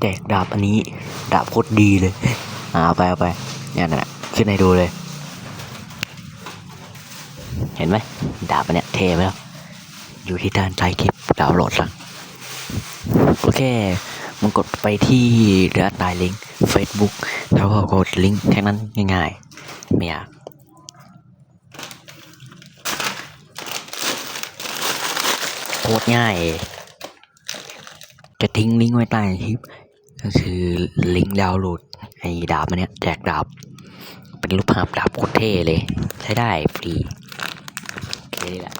แจกดาบอันนี้ ดาบโคตรดีเลยอ่าเอาไปเอาไปเนี่ยนะขึ้นให้ดูเลย เห็นไหมดาบอันเนี้ยเท่ไหมครับอยู่ที่ด้านใต้คลิปดาวน์โหลดละโอเคมันกดไปที่ด้านใต้ลิงก์ Facebook แล้วก็กดลิงก์แค่นั้นง่ายๆไม่ยากโคตรง่าย จะทิ้งลิงก์ไว้ใต้คลิป ก็คือลิงก์ดาวน์โหลดไอ้ดาบมันเนี้ยแจกดาบ เป็นรูปภาพดาบโคตรเท่เลย ใช้ได้ฟรีโอเคนี่แหละ